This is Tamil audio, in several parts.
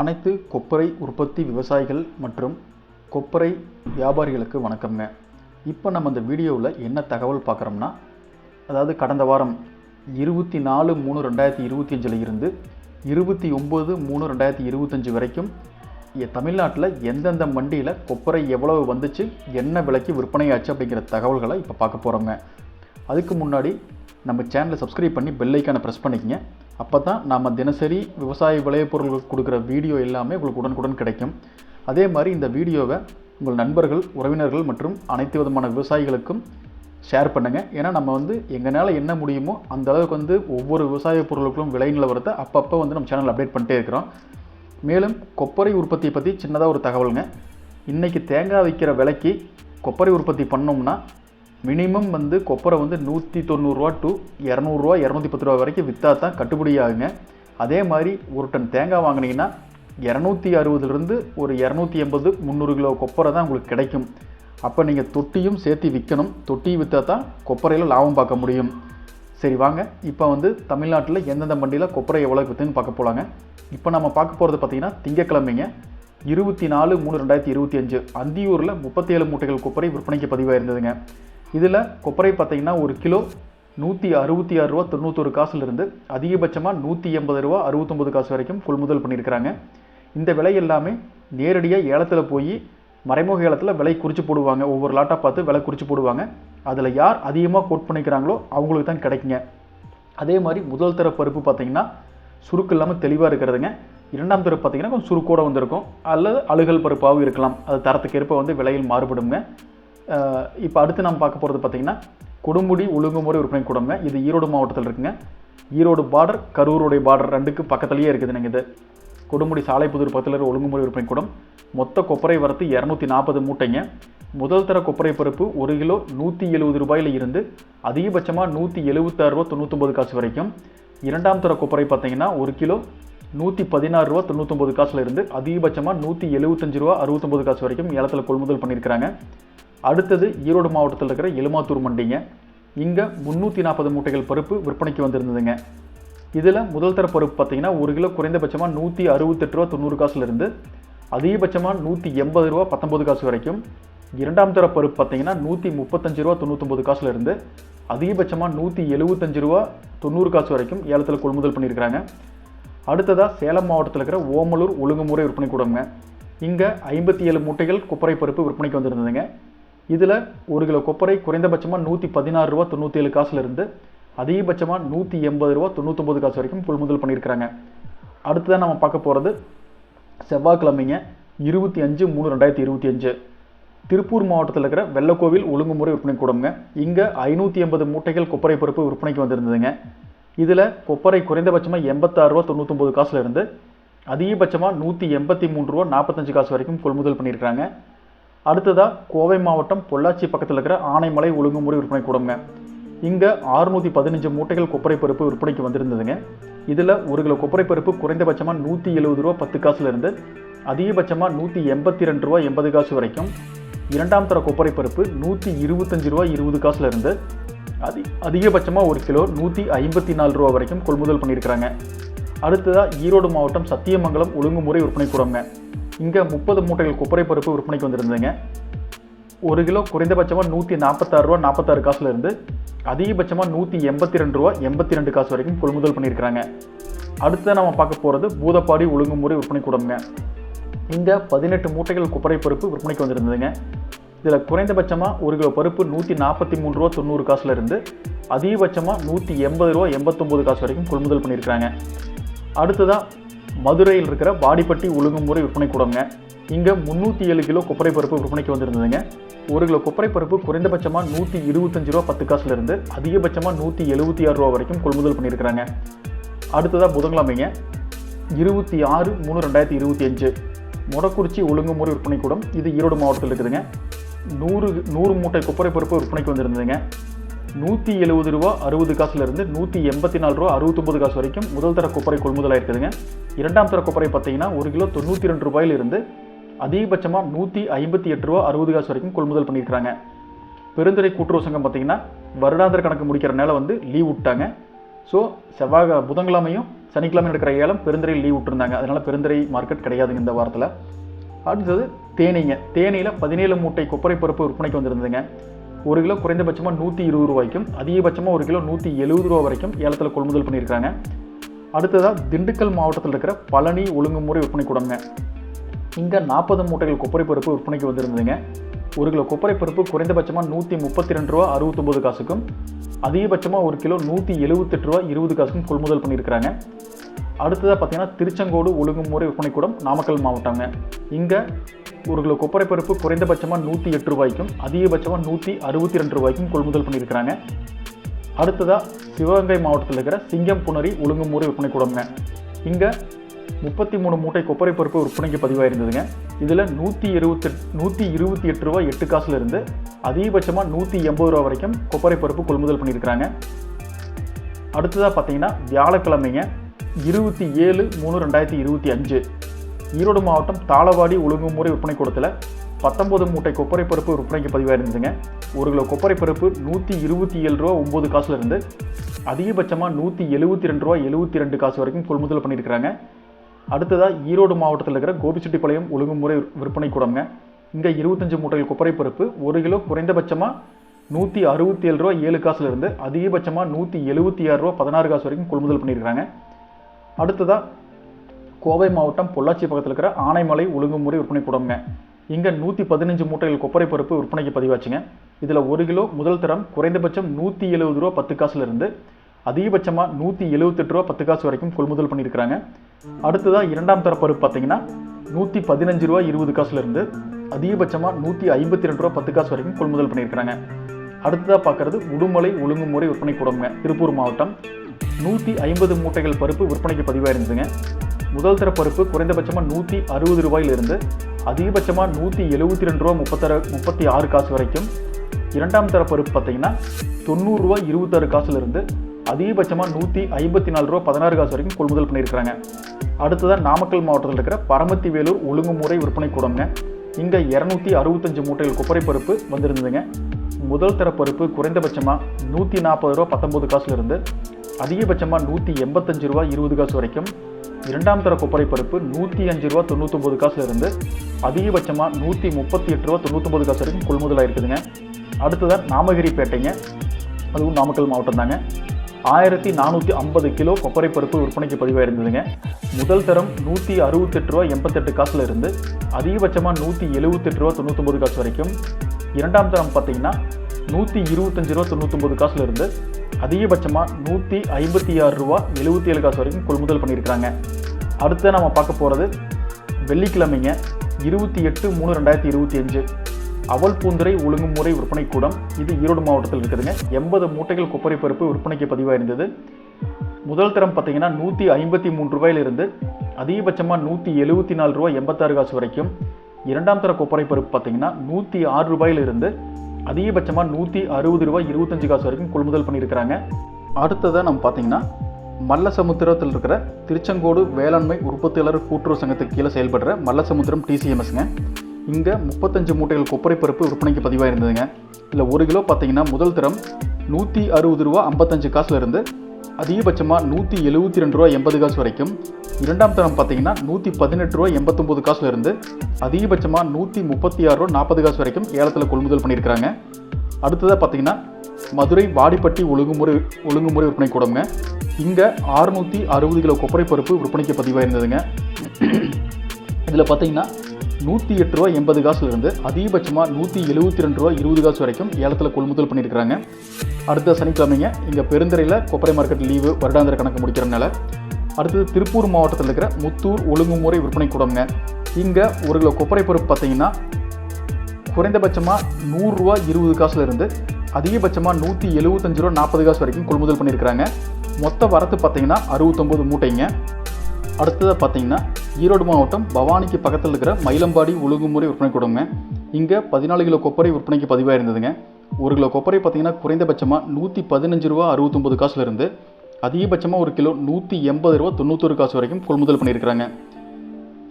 அனைத்து கொப்பரை உற்பத்தி விவசாயிகள் மற்றும் கொப்பரை வியாபாரிகளுக்கு வணக்கம்ங்க. இப்போ நம்ம இந்த வீடியோவில் என்ன தகவல் பார்க்குறோம்னா அதாவது கடந்த வாரம் இருபத்தி நாலு மூணு ரெண்டாயிரத்தி இருபத்தி அஞ்சில் இருந்து இருபத்தி ஒம்பது மூணு ரெண்டாயிரத்தி இருபத்தஞ்சி வரைக்கும் தமிழ்நாட்டில் எந்தெந்த மண்டியில் கொப்பரை எவ்வளவு வந்துச்சு என்ன விலைக்கு விற்பனையாச்சு அப்படிங்கிற தகவல்களை இப்போ பார்க்க போகிறோங்க அதுக்கு முன்னாடி நம்ம சேனலை சப்ஸ்கிரைப் பண்ணி பெல்லைக்கான ப்ரெஸ் பண்ணிக்கங்க. அப்போ தான் நாம் தினசரி விவசாய விளைபொருள்களுக்கு கொடுக்குற வீடியோ எல்லாமே உங்களுக்கு உடனுக்குடன் கிடைக்கும். அதே மாதிரி இந்த வீடியோவை உங்கள் நண்பர்கள் உறவினர்கள் மற்றும் அனைத்து விதமான விவசாயிகளுக்கும் ஷேர் பண்ணுங்கள் ஏன்னா நம்ம வந்து எங்களால் என்ன முடியுமோ அந்த அளவுக்கு வந்து ஒவ்வொரு விவசாய பொருளுக்கும் விலை நிலவரத்தை அப்பப்போ வந்து நம்ம சேனல் அப்டேட் பண்ணிட்டே இருக்கிறோம். மேலும் கொப்பரை உற்பத்தியை பற்றி சின்னதாக ஒரு தகவலுங்க. இன்றைக்கி தேங்காய் விற்கிற விலைக்கு கொப்பரை உற்பத்தி பண்ணோம்னா மினிமம் வந்து கொப்பரை வந்து நூற்றி தொண்ணூறுரூவா டு இரநூறுவா இரநூத்தி பத்து ரூபா வரைக்கும் விற்றா தான் கட்டுப்படி ஆகுங்க அதே மாதிரி ஒரு டன் தேங்காய் வாங்குனீங்கன்னா இரநூத்தி அறுபதுலேருந்து ஒரு இரநூத்தி எண்பது முந்நூறு கிலோ கொப்பரை தான் உங்களுக்கு கிடைக்கும். அப்போ நீங்கள் தொட்டியும் சேர்த்து விற்கணும் தொட்டியும் விற்றா தான் கொப்பரையில் லாபம் பார்க்க முடியும். சரி வாங்க. இப்போ வந்து தமிழ்நாட்டில் எந்தெந்த மண்டியில் கொப்பரை எவ்வளோ விற்றுன்னு பார்க்க போகலாங்க இப்போ நம்ம பார்க்க போகிறது பார்த்தீங்கன்னா திங்கக்கிழமைங்க. இருபத்தி நாலு மூணு ரெண்டாயிரத்தி இருபத்தி அஞ்சு. அந்தியூரில் முப்பத்தேழு மூட்டைகள் கொப்பரை விற்பனைக்கு பதிவாக இருந்ததுங்க இதில் கொப்பரை பார்த்தீங்கன்னா ஒரு கிலோ நூற்றி அறுபத்தி ஆறு ரூபா தொண்ணூத்தொரு காசுலேருந்து அதிகபட்சமாக நூற்றி எண்பது ரூபா அறுபத்தொம்பது காசு வரைக்கும் கொள்முதல் பண்ணியிருக்கிறாங்க. இந்த விலை எல்லாமே நேரடியாக ஏலத்தில் போய் மறைமுக ஏலத்தில் விலை குறித்து போடுவாங்க. ஒவ்வொரு லாட்டாக பார்த்து விலை குறித்து போடுவாங்க. அதில் யார் அதிகமாக கோட் பண்ணிக்கிறாங்களோ அவங்களுக்கு தான் கிடைக்குங்க. அதே மாதிரி முதல் தர பருப்பு பார்த்தீங்கன்னா சுருக்கு இல்லாமல் தெளிவாக இருக்கிறதுங்க. இரண்டாம் தர பார்த்தீங்கன்னா கொஞ்சம் சுருக்கோட வந்திருக்கும். அல்லது அழுகல் பருப்பாகவும் இருக்கலாம். அது தரத்துக்கு ஏற்ப வந்து விலையில் மாறுபடுங்க. இப்போ அடுத்து நம்ம பார்க்க போகிறது பார்த்தீங்கன்னா கொடுமுடி ஒழுங்குமுறை விற்பனை கூடங்க. இது ஈரோடு மாவட்டத்தில் இருக்குங்க. ஈரோடு பார்டர் கரூருடைய பார்டர் ரெண்டுக்கு பக்கத்துலேயே இருக்குதுங்க இது. கொடுமுடி சாலைப்புதூர் பக்கத்தில் ஒழுங்குமுறை விற்பனை கூடம். மொத்த கொப்பரை வரத்து இரநூத்தி நாற்பது மூட்டைங்க. முதல் தர கொப்பரை பருப்பு ஒரு கிலோ நூற்றி எழுபது ரூபாயில் இருந்து அதிகபட்சமாக நூற்றி எழுபத்தாறு ரூபா தொண்ணூற்றொம்பது காசு வரைக்கும். இரண்டாம் தர கொப்பரை பார்த்தீங்கன்னா ஒரு கிலோ நூற்றி பதினாறு ரூபா தொண்ணூற்றொம்பது காசில் இருந்து அதிகபட்சமாக நூற்றி எழுபத்தஞ்சு ரூபா அறுபத்தொம்பது காசு வரைக்கும் ஏலத்தில் கொள்முதல் பண்ணியிருக்கிறாங்க அடுத்தது ஈரோடு மாவட்டத்தில் இருக்கிற எலுமாத்தூர் மண்டிங்க. இங்கே முந்நூற்றி நாற்பது மூட்டைகள் பருப்பு விற்பனைக்கு வந்திருந்ததுங்க. இதில் முதல் தர பருப்பு பார்த்தீங்கன்னா ஒரு கிலோ குறைந்தபட்சமாக நூற்றி அறுபத்தெட்டு ரூபா தொண்ணூறு காசுலேருந்து அதிகபட்சமாக நூற்றி எண்பது ரூபா பத்தொம்பது காசு வரைக்கும். இரண்டாம் தர பருப்பு பார்த்தீங்கன்னா நூற்றி முப்பத்தஞ்சு ரூபா தொண்ணூத்தொம்பது காசுலேருந்து அதிகபட்சமாக நூற்றி எழுபத்தஞ்சு ரூபா தொண்ணூறு காசு வரைக்கும் ஏலத்தில் கொள்முதல் பண்ணியிருக்கிறாங்க அடுத்ததாக சேலம் மாவட்டத்தில் இருக்கிற ஓமலூர் ஒழுங்குமுறை விற்பனை கூடங்க இங்கே ஐம்பத்தி ஏழு மூட்டைகள் குப்பரை பருப்பு விற்பனைக்கு வந்திருந்ததுங்க. இதில் ஒரு கிலோ கொப்பரை குறைந்தபட்சமாக நூற்றி பதினாறு ரூபா தொண்ணூற்றி ஏழு காசுலேருந்து அதிகபட்சமாக நூற்றி எண்பது ரூபா தொண்ணூற்றொம்பது காசு வரைக்கும் கொள்முதல் பண்ணியிருக்கிறாங்க. அடுத்ததாக நம்ம பார்க்க போகிறது செவ்வாய்க்கிழமைங்க இருபத்தி அஞ்சு மூணு ரெண்டாயிரத்தி இருபத்தி அஞ்சு. திருப்பூர் மாவட்டத்தில் இருக்கிற வெள்ளக்கோவில் ஒழுங்குமுறை விற்பனை கூடங்க இங்கே ஐநூற்றி எண்பது மூட்டைகள் கொப்பரை பருப்பு விற்பனைக்கு வந்திருந்ததுங்க. இதில் கொப்பரை குறைந்தபட்சமாக எண்பத்தாறு ரூபா தொண்ணூற்றொம்பது காசுலேருந்து அதிகபட்சமாக நூற்றி எண்பத்தி மூணு ரூபா நாற்பத்தஞ்சு காசு வரைக்கும் கொள்முதல் பண்ணியிருக்காங்க அடுத்ததாக கோவை மாவட்டம் பொள்ளாச்சி பக்கத்தில் இருக்கிற ஆனைமலை ஒழுங்குமுறை விற்பனை கூடங்க இங்கே ஆறுநூற்றி பதினஞ்சு மூட்டைகள் கொப்பரை பருப்பு விற்பனைக்கு வந்திருந்ததுங்க. இதில் ஒரு கிலோ கொப்பரை பருப்பு குறைந்தபட்சமாக நூற்றி எழுபது ரூபா பத்து காசுலேருந்து அதிகபட்சமாக நூற்றி எண்பத்தி ரெண்டு ரூபா எண்பது காசு வரைக்கும். இரண்டாம் தர கொப்பரை பருப்பு நூற்றி இருபத்தஞ்சு ரூபா இருபது காசுலேருந்து அதி அதிகபட்சமாக ஒரு கிலோ நூற்றி ஐம்பத்தி நாலு ரூபா வரைக்கும் கொள்முதல் பண்ணியிருக்கிறாங்க. அடுத்ததாக ஈரோடு மாவட்டம் சத்தியமங்கலம் ஒழுங்குமுறை விற்பனை கூடங்க இங்கே முப்பது மூட்டைகள் கொப்பரை பருப்பு விற்பனைக்கு வந்திருந்ததுங்க. ஒரு கிலோ குறைந்தபட்சமாக நூற்றி நாற்பத்தாறு ரூபா நாற்பத்தாறு காசுல இருந்து அதிகபட்சமாக நூற்றி எண்பத்தி ரெண்டு ரூபா எண்பத்தி ரெண்டு காசு வரைக்கும் கொள்முதல் பண்ணியிருக்கிறாங்க. அடுத்து நம்ம பார்க்க போகிறது பூதப்பாடி ஒழுங்குமுறை விற்பனை கூடம்ங்க. இங்கே பதினெட்டு மூட்டைகள் குப்பரை பருப்பு விற்பனைக்கு வந்திருந்ததுங்க. இதில் குறைந்தபட்சமாக ஒரு கிலோ பருப்பு நூற்றி நாற்பத்தி மூணு ரூபா தொண்ணூறு காசுல இருந்து அதிகபட்சமாக நூற்றி எண்பது ரூபா எண்பத்தொம்போது காசு வரைக்கும் கொள்முதல் பண்ணியிருக்கிறாங்க. அடுத்ததாக மதுரையில் இருக்கிற வாடிப்பட்டி ஒழுங்குமுறை விற்பனை கூடங்க. இங்கே முந்நூற்றி ஏழு கிலோ கொப்பரை பருப்பு விற்பனைக்கு வந்திருந்ததுங்க. ஒரு கிலோ கொப்பரை பருப்பு குறைந்தபட்சமாக நூற்றி இருபத்தஞ்சு ரூபா பத்து காசுலேருந்து அதிகபட்சமாக நூற்றி எழுபத்தி ஆறு ரூபா வரைக்கும் கொள்முதல் பண்ணியிருக்கிறாங்க. அடுத்ததாக புதன்கிழமைங்க. இருபத்தி ஆறு மூணு ரெண்டாயிரத்தி இருபத்தி அஞ்சு. மொடக்குறிச்சி ஒழுங்குமுறை விற்பனை கூடம் இது ஈரோடு மாவட்டத்தில் இருக்குதுங்க. நூறு நூறு மூட்டை கொப்பரை பருப்பு விற்பனைக்கு வந்திருந்ததுங்க. நூற்றி எழுபது ரூபா அறுபது காசுலேருந்து நூற்றி எண்பத்தி நாலு ரூபா அறுபத்தொம்பது காசு வரைக்கும் முதல் தர கொப்பரை கொள்முதலாக இருக்குதுங்க இரண்டாம் தர கொப்பரை பார்த்தீங்கன்னா ஒரு கிலோ தொண்ணூற்றி ரெண்டு ரூபாயிலிருந்து அதிகபட்சமாக நூற்றி ஐம்பத்தி எட்டு ரூபா அறுபது காசு வரைக்கும் கொள்முதல் பண்ணியிருக்கிறாங்க. பெருந்துறை கூட்டுறவு சங்கம் பார்த்தீங்கன்னா வருடாந்திர கணக்கு முடிக்கிறனால வந்து லீவ் விட்டாங்க. ஸோ செவ்வாய் புதன்கிழமையும் சனிக்கிழமை நடக்கிற ஏலம் பெருந்துறையில் லீவ் விட்டுருந்தாங்க. அதனால் பெருந்துறை மார்க்கெட் கிடையாதுங்க இந்த வாரத்தில். அடுத்தது தேனீங்க. தேனியில் பதினேழு மூட்டை கொப்பரை பருப்பு விற்பனைக்கு வந்திருந்ததுங்க. ஒரு கிலோ குறைந்தபட்சமாக நூற்றி இருபது ரூபாய்க்கும் அதிகபட்சமாக ஒரு கிலோ நூற்றி எழுபது ரூபா வரைக்கும் ஏலத்தில் கொள்முதல் பண்ணியிருக்காங்க. அடுத்ததாக திண்டுக்கல் மாவட்டத்தில் இருக்கிற பழனி ஒழுங்குமுறை விற்பனை கூடங்க. இங்கே நாற்பது மூட்டைகள் கொப்பரை பருப்பு விற்பனைக்கு வந்திருந்ததுங்க. ஒரு கிலோ கொப்பரை பருப்பு குறைந்தபட்சமாக நூற்றி முப்பத்தி ரெண்டு ரூபா அறுபத்தொம்பது காசுக்கும் அதிகபட்சமாக ஒரு கிலோ நூற்றி எழுபத்தெட்டு ரூபா இருபது காசுக்கும் கொள்முதல் பண்ணியிருக்கிறாங்க. அடுத்ததாக பார்த்தீங்கன்னா திருச்செங்கோடு ஒழுங்குமுறை விற்பனை கூடம் நாமக்கல் மாவட்டங்க. இங்கே ஒரு கிலோ கொப்பரை பருப்பு குறைந்தபட்சமாக நூற்றி எட்டு ரூபாய்க்கும் அதிகபட்சமாக நூற்றி அறுபத்தி ரெண்டு ரூபாய்க்கும் கொள்முதல் பண்ணியிருக்கிறாங்க. அடுத்ததாக சிவகங்கை மாவட்டத்தில் இருக்கிற சிங்கம் புணரி ஒழுங்குமுறை விற்பனை கூடங்க இங்கே முப்பத்தி மூணு மூட்டை கொப்பரை பருப்பு விற்பனைக்கு பதிவாயிருந்ததுங்க. இதில் நூற்றி இருபத்தெட் நூற்றி இருபத்தி எட்டு ரூபா எட்டு காசுல இருந்து அதிகபட்சமாக நூற்றி எண்பது ரூபா வரைக்கும் கொப்பரை பருப்பு கொள்முதல் பண்ணியிருக்கிறாங்க. அடுத்ததாக பார்த்தீங்கன்னா வியாழக்கிழமைங்க இருபத்தி ஏழு மூணு ரெண்டாயிரத்தி இருபத்தி அஞ்சு. ஈரோடு மாவட்டம் தாளவாடி ஒழுங்குமுறை விற்பனை கூடத்தில் பத்தொம்பது மூட்டை கொப்பரை பருப்பு விற்பனைக்கு பதிவாயிருந்ததுங்க ஒரு கிலோ கொப்பரை பருப்பு நூற்றி இருபத்தி ஏழு ரூபா ஒம்பது காசுல இருந்து அதிகபட்சமாக நூற்றி எழுபத்தி ரெண்டு ரூபா எழுபத்தி ரெண்டு காசு வரைக்கும் கொள்முதல் பண்ணியிருக்கிறாங்க. அடுத்ததாக ஈரோடு மாவட்டத்தில் இருக்கிற கோபிச்செட்டிப்பாளையம் ஒழுங்குமுறை விற்பனை கூடங்க இங்கே இருபத்தஞ்சு மூட்டைகள் கொப்பரை பருப்பு ஒரு கிலோ குறைந்தபட்சமாக நூற்றி அறுபத்தி ஏழு ரூபா ஏழு காசுல இருந்து அதிகபட்சமாக நூற்றி எழுபத்தி ஆறு ரூபா பதினாறு காசு வரைக்கும் கொள்முதல் பண்ணியிருக்கிறாங்க. அடுத்ததாக கோவை மாவட்டம் பொள்ளாச்சி பக்கத்தில் இருக்கிற ஆனைமலை ஒழுங்குமுறை விற்பனை கூடங்க இங்கே நூற்றி பதினஞ்சு மூட்டைகள் கொப்பரை பருப்பு விற்பனைக்கு பதிவாச்சுங்க. இதில் ஒரு கிலோ முதல் தரம் குறைந்தபட்சம் நூற்றி எழுபது ரூபா பத்து காசுல இருந்து அதிகபட்சமாக நூற்றி எழுபத்தெட்டு ரூபா பத்து காசு வரைக்கும் கொள்முதல் பண்ணியிருக்கிறாங்க அடுத்ததாக இரண்டாம் தர பருப்பு பார்த்தீங்கன்னா நூற்றி பதினஞ்சு ரூபா இருபது காசுல இருந்து அதிகபட்சமாக நூற்றி ஐம்பத்தி ரெண்டு ரூபா பத்து காசு வரைக்கும் கொள்முதல் பண்ணியிருக்கிறாங்க அடுத்ததாக பார்க்குறது உடுமலை ஒழுங்குமுறை விற்பனை கூடங்க திருப்பூர் மாவட்டம். நூற்றி ஐம்பது மூட்டைகள் பருப்பு விற்பனைக்கு பதிவாயிருந்ததுங்க முதல் தர பருப்பு குறைந்தபட்சமாக நூற்றி அறுபது ரூபாயிலிருந்து அதிகபட்சமாக நூற்றி எழுபத்தி ரெண்டு ரூபா முப்பத்தர முப்பத்தி ஆறு காசு வரைக்கும். இரண்டாம் தர பருப்பு பார்த்தீங்கன்னா தொண்ணூறுரூவா இருபத்தாறு காசுலேருந்து அதிகபட்சமாக நூற்றி ஐம்பத்தி நாலு ரூபா பதினாறு காசு வரைக்கும் கொள்முதல் பண்ணியிருக்கிறாங்க. அடுத்ததாக நாமக்கல் மாவட்டத்தில் இருக்கிற பரமத்தி வேலூர் ஒழுங்குமுறை விற்பனை கூடங்க இங்கே இரநூத்தி அறுபத்தஞ்சு மூட்டைகள் கொப்பரை பருப்பு வந்திருந்ததுங்க. முதல் தர பருப்பு குறைந்தபட்சமாக நூற்றி நாற்பது ரூபா பத்தொம்போது காசுலேருந்து அதிகபட்சமாக நூற்றி எண்பத்தஞ்சு ரூபா இருபது காசு வரைக்கும் இரண்டாம் தர கொப்பரை பருப்பு நூற்றி அஞ்சு ரூபா தொண்ணூற்றொம்பது காசுல இருந்து அதிகபட்சமாக நூற்றி முப்பத்தி எட்டு ரூபா தொண்ணூத்தொம்பது காசு வரைக்கும் கொள்முதலாக இருக்குதுங்க அடுத்ததாக நாமகிரி பேட்டைங்க அதுவும் நாமக்கல் மாவட்டம் தாங்க. ஆயிரத்தி நானூற்றி ஐம்பது கிலோ கொப்பரை பருப்பு விற்பனைக்கு பதிவாக இருந்ததுங்க முதல் தரம் நூற்றி அறுபத்தெட்டு ரூபா எண்பத்தெட்டு காசுல இருந்து அதிகபட்சமாக நூற்றி எழுபத்தெட்டு ரூபா தொண்ணூற்றொம்பது காசு வரைக்கும் இரண்டாம் தரம் பார்த்தீங்கன்னா நூற்றி இருபத்தஞ்சு ரூபா தொண்ணூற்றொம்பது காசுல இருந்து அதிகபட்சமாக நூற்றி ஐம்பத்தி ஆறு ரூபா எழுபத்தி ஏழு காசு வரைக்கும் கொள்முதல் பண்ணியிருக்கிறாங்க. அடுத்து நம்ம பார்க்க போகிறது வெள்ளிக்கிழமைங்க இருபத்தி எட்டு மூணு ரெண்டாயிரத்தி இருபத்தி அஞ்சு. அவல் பூந்துரை ஒழுங்குமுறை விற்பனை கூடம் இது ஈரோடு மாவட்டத்தில் இருக்குதுங்க. எண்பது மூட்டைகள் கொப்பரை பருப்பு விற்பனைக்கு பதிவாக இருந்தது முதல் தரம் பார்த்தீங்கன்னா நூற்றி ஐம்பத்தி மூணு ரூபாயிலிருந்து அதிகபட்சமாக நூற்றி எழுபத்தி நாலு ரூபா எண்பத்தாறு காசு வரைக்கும். இரண்டாம் தர கொப்பரை பருப்பு பார்த்தீங்கன்னா நூற்றி ஆறு ரூபாயிலிருந்து அதிகபட்சமாக நூற்றி அறுபது ரூபாய் இருபத்தஞ்சு காசு வரைக்கும் கொள்முதல் பண்ணியிருக்கிறாங்க. அடுத்ததாக நம்ம பார்த்தீங்கன்னா மல்லசமுத்திரத்தில் இருக்கிற திருச்செங்கோடு வேளாண்மை உற்பத்தியாளர் கூட்டுறவு சங்கத்துக்கு கீழே செயல்படுற மல்லசமுத்திரம் டிசிஎம்எஸ்ங்க இங்கே முப்பத்தஞ்சு மூட்டைகள் கொப்பரை பருப்பு விற்பனைக்கு பதிவாக இருந்ததுங்க இல்லை ஒரு கிலோ பார்த்தீங்கன்னா முதல் தரம் நூற்றி அறுபது ரூபா ஐம்பத்தஞ்சு காசுலேருந்து அதிகபட்சமாக நூற்றி எழுபத்தி ரெண்டு ரூபா எண்பது காசு வரைக்கும். இரண்டாம் தரம் பார்த்தீங்கன்னா நூற்றி பதினெட்டு ரூபா எண்பத்தொம்போது காசுல இருந்து அதிகபட்சமாக நூற்றி முப்பத்தி ஆறு ரூபா நாற்பது காசு வரைக்கும் ஏலத்தில் கொள்முதல் பண்ணியிருக்கிறாங்க. அடுத்ததாக பார்த்தீங்கன்னா மதுரை வாடிப்பட்டி ஒழுங்குமுறை ஒழுங்குமுறை விற்பனை கூடங்க இங்கே அறுநூற்றி அறுபது கிலோ கொப்பரை பருப்பு விற்பனைக்கு பதிவாக இருந்ததுங்க இதில் பார்த்தீங்கன்னா நூற்றி எட்டு ரூபா எண்பது காசுலேருந்து அதிகபட்சமாக நூற்றி எழுபத்தி ரெண்டு ரூபா இருபது காசு வரைக்கும் ஏலத்தில் கொள்முதல் பண்ணியிருக்கிறாங்க. அடுத்த சனிக்கிழமைங்க இங்கே பெருந்துறையில் கொப்பரை மார்க்கெட் லீவு வருடாந்திர கணக்கு முடிக்கிறனால அடுத்தது திருப்பூர் மாவட்டத்தில் இருக்கிற முத்தூர் ஒழுங்குமுறை விற்பனை கூடங்க இங்கே ஒரு கிலோ கொப்பரை பருப்பு பார்த்தீங்கன்னா குறைந்தபட்சமாக நூறுரூவா இருபது காசுல இருந்து அதிகபட்சமாக நூற்றி எழுபத்தஞ்சு ரூபா நாற்பது காசு வரைக்கும் கொள்முதல் பண்ணியிருக்கிறாங்க மொத்த வரத்து பார்த்தீங்கன்னா அறுபத்தொம்போது மூட்டைங்க. அடுத்ததாக பார்த்தீங்கன்னா ஈரோடு மாவட்டம் பவானிக்கு பக்கத்தில் இருக்கிற மயிலம்பாடி ஒழுங்குமுறை விற்பனை கூடங்க இங்கே பதினாலு கிலோ கொப்பரை விற்பனைக்கு பதிவாக இருந்ததுங்க ஒரு கிலோ கொப்பரை பார்த்தீங்கன்னா குறைந்தபட்சமாக நூற்றி பதினஞ்சு ரூபா அறுபத்தொம்பது காசுல இருந்து அதிகபட்சமாக ஒரு கிலோ நூற்றி எண்பது ரூபா தொண்ணூத்தொரு காசு வரைக்கும் கொள்முதல் பண்ணியிருக்கிறாங்க.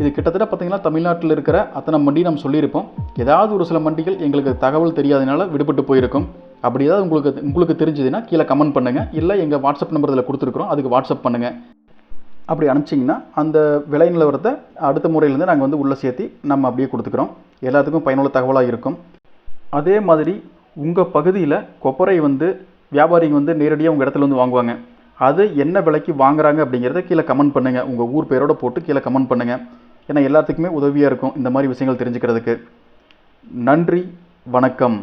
இது கிட்டத்தட்ட பார்த்தீங்கன்னா தமிழ்நாட்டில் இருக்கிற அத்தனை மண்டி நம்ம சொல்லியிருப்போம். ஏதாவது ஒரு சில மண்டிகள் எங்களுக்கு தகவல் தெரியாதனால விடுபட்டு போயிருக்கும். அப்படி ஏதாவது உங்களுக்கு உங்களுக்கு தெரிஞ்சதுன்னா கீழே கமெண்ட் பண்ணுங்கள் இல்லை எங்கள் வாட்ஸ்அப் நம்பர் இதில் கொடுத்துருக்குறோம். அதுக்கு வாட்ஸ்அப் பண்ணுங்கள் அப்படி அனுப்பிச்சிங்கன்னா அந்த விலை நிலவரத்தை அடுத்த முறையிலேருந்து நாங்கள் வந்து உள்ளே சேர்த்து நம்ம அப்படியே கொடுத்துக்குறோம். எல்லாத்துக்கும் பயனுள்ள தகவலாக இருக்கும். அதே மாதிரி உங்கள் பகுதியில் கொப்பரை வந்து வியாபாரிங்க வந்து நேரடியாக உங்கள் இடத்துல வந்து வாங்குவாங்க. அது என்ன விலைக்கு வாங்குறாங்க அப்படிங்கிறத கீழே கமெண்ட் பண்ணுங்கள் உங்கள் ஊர் பேரோட போட்டு கீழே கமெண்ட் பண்ணுங்கள் ஏன்னா எல்லாத்துக்குமே உதவியாக இருக்கும் இந்த மாதிரி விஷயங்கள் தெரிஞ்சுக்கிறதுக்கு. நன்றி வணக்கம்.